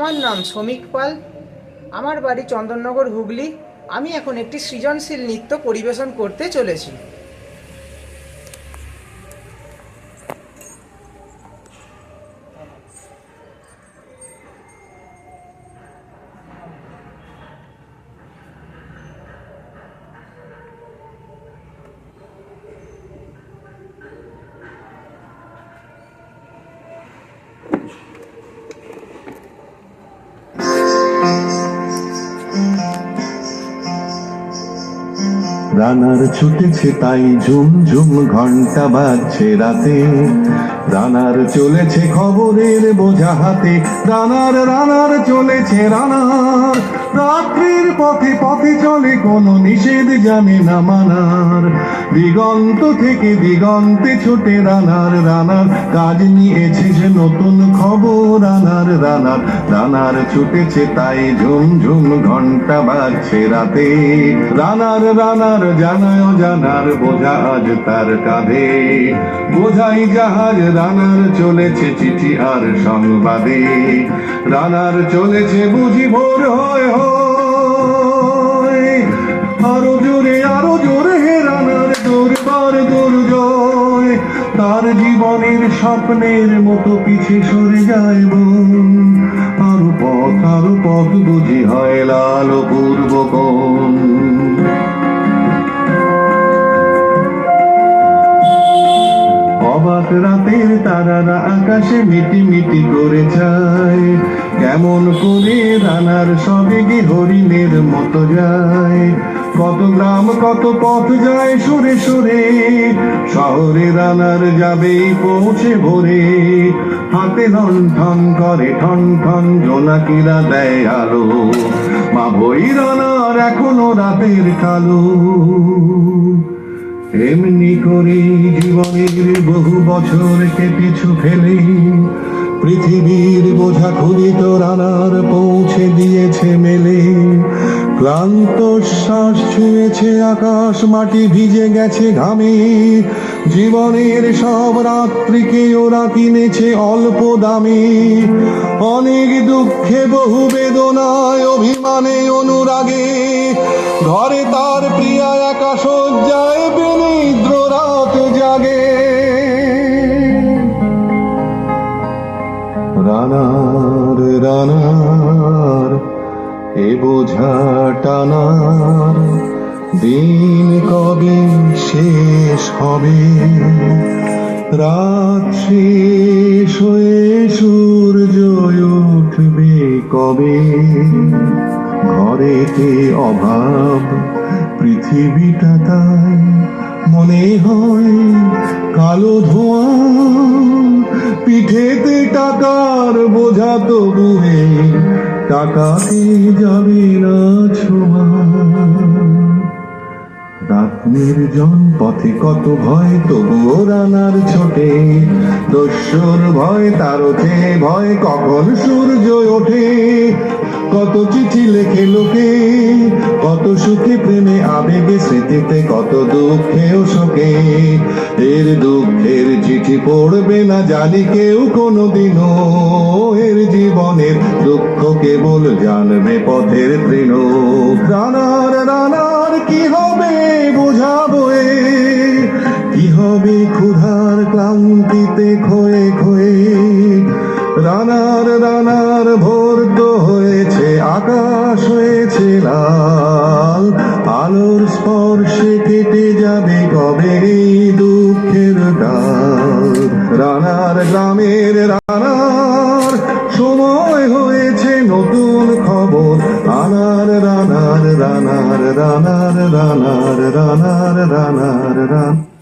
আমার নাম শ্রমিক পাল। আমার বাড়ি চন্দননগর হুগলি। আমি এখন একটি সৃজনশীল নৃত্য পরিবেশন করতে চলেছি। রানার ছুটেছে তাই ঝুম ঝুম ঘণ্টা বাজছে রাতে। রানার চলেছে খবরের বোঝা হাতে, রানার রানার চলেছে রানার। রাত্রির পথে পথে চলে, কোনো নিষেধ জানে না মানার। দিগন্ত থেকে দিগন্তে ছুটে রানার রানার কাজ নিয়েছে যে নতুন খবর রানার রানার রানার ছুটেছে তাই ঝুম ঝুম ঘণ্টা বাজছে রাতে। রানার রানার, জানায় জানার বোঝা আজ তার কাঁধে। বোঝাই জাহাজ রানার চলেছে চিঠি আর সংবাদে। রানার চলেছে বুঝি ভোর হয় হয়। আরও জোরে আরও জোরে হে রানার দুর্বার দুর্জয়। তার জীবনের স্বপ্নের মতো পিছে সরে যায় বোন আরও পথ আরও পথ বুঝি হয় লাল পূর্ব অবাক রাতের তারারা আকাশে মিটি মিটি করে যায় কেমন করে রানার সবেগে হরিণের মতো যায়। কত গ্রাম, কত পথ যায় সরে সরে, শহরে রানার যাবে, পৌঁছে ভোরে। হাতে লন ঠন করে ঠন ঠন জোনাকিরা দেয় আলো। মা বই রানার এখনও রাতের কালো। এমনি করে জীবনের বহু বছর পিছু ফেলে। পৃথিবীর বোঝা খুলি তো রানার পৌঁছে দিয়েছে মেলে। ক্লান্ত শ্বাস ছুঁয়েছে, আকাশ মাটি ভিজে গেছে ঘামে। জীবনের সব রাত্রিকে ওরা কিনেছে অল্প দামে। অনেক দুঃখে, বহু বেদনায়, অভিমানে, অনুরাগে। ঘরে তার প্রিয়া একা সজ্জায় বিনিদ্র বোঝা টানার দিন কবে শেষ হবে? রাত শেষ হয়ে সূর্য উঠবে কবে? ঘরেতে অভাব, পৃথিবীটা তাই মনে হয় কালো ধোঁয়া। পিঠেতে টাকার বোঝা তবুয়ে টাকাতে যাবে না ছোঁয়া। নির্জন পথে কত ভয়, তবুও রানার ছোটে। দস্যুর ভয় তার ভয়, কখন সূর্য ওঠে। কত চিঠি লেখে লোকে, কত সুখে প্রেমে আবেগে, স্মৃতিতে কত দুঃখে ও শোকে। এর দুঃখের চিঠি পড়বে না জানি কেউ কোনোদিনও। এর কেবল জানবে পথের তৃণ। রানার রানার, কি হবে বোঝাবো কি হবে ক্ষুধার ক্লান্তিতে খয়ে খয়ে রানার রানার, ভোর তো হয়েছে, আকাশ হয়েছে লাল। আলোর স্পর্শে কেটে যাবে কবে দুঃখের ডাল। রানার, গ্রামের, রানার রানার রানার রানার রানার রানার রানার রানার রানার